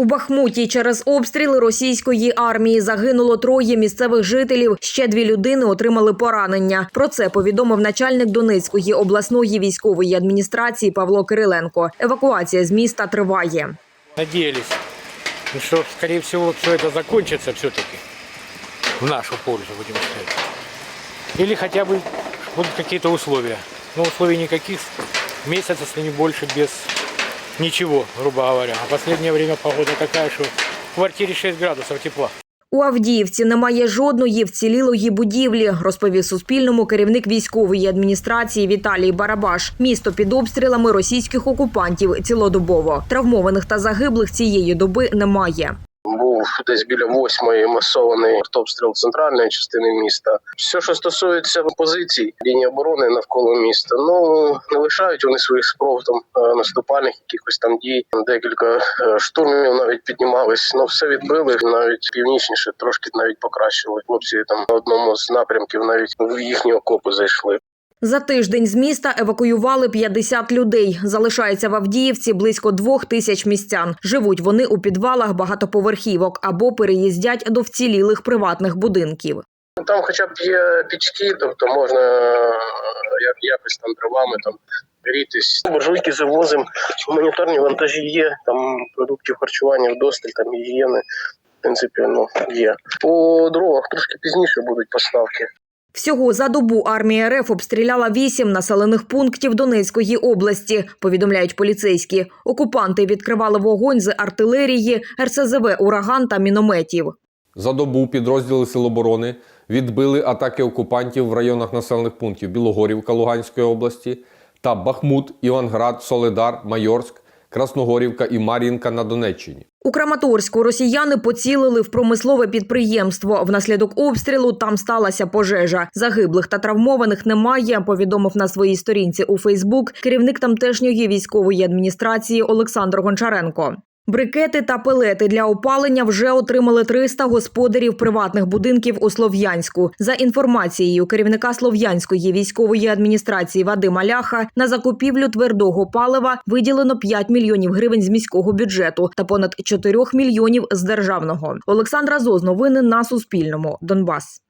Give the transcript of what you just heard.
У Бахмуті через обстріли російської армії загинуло троє місцевих жителів. Ще дві людини отримали поранення. Про це повідомив начальник Донецької обласної військової адміністрації Павло Кириленко. Евакуація з міста триває. Надеялись, ну, что, скорее всего, все это закончится все-таки в нашу пользу, будем сказать. Или хотя бы будут какие-то условия. Но условий никаких, месяц, если не больше, без ничего, грубо говоря. А последнее время погода такая, что в квартире 6 градусов тепла. У Авдіївці немає жодної вцілілої будівлі, розповів Суспільному керівник військової адміністрації Віталій Барабаш. Місто під обстрілами російських окупантів цілодобово. Травмованих та загиблих цієї доби немає. Десь біля восьмої масований артобстріл центральної частини міста. Все, що стосується позицій лінії оборони навколо міста, ну не лишають вони своїх спроб там е, наступальних якихось там дій. Декілька е, штурмів навіть піднімались. Ну все відбили навіть північніше, трошки навіть покращили. Хлопці там на одному з напрямків навіть в їхні окопи зайшли. За тиждень з міста евакуювали 50 людей. Залишається в Авдіївці близько двох тисяч містян. Живуть вони у підвалах багатоповерхівок або переїздять до вцілілих приватних будинків. Ну, Там хоча б є пічки, тобто можна е, як, якось там дровами там грітись. Буржуйки завозимо, гуманітарні вантажі є, там продуктів харчування вдосталь, там гігієни. В принципі, ну є. По дровах трошки пізніше будуть поставки. Всього за добу армія РФ обстріляла вісім населених пунктів Донецької області. Повідомляють поліцейські. Окупанти відкривали вогонь з артилерії, РСЗВ ураган та мінометів. За добу підрозділи Сил оборони відбили атаки окупантів в районах населених пунктів Білогорівка Луганської області та Бахмут, Іванград, Соледар, Майорськ, Красногорівка і Мар'їнка на Донеччині. У Краматорську росіяни поцілили в промислове підприємство. Внаслідок обстрілу там сталася пожежа. Загиблих та травмованих немає. Повідомив на своїй сторінці у Фейсбук керівник тамтешньої військової адміністрації Олександр Гончаренко. Брикети та пелети для опалення вже отримали 300 господарів приватних будинків у Слов'янську. За інформацією керівника Слов'янської військової адміністрації Вадима Ляха, на закупівлю твердого палива виділено 5 мільйонів гривень з міського бюджету та понад 4 мільйонів з державного. Олександра Зоз, новини на Суспільному. Донбас.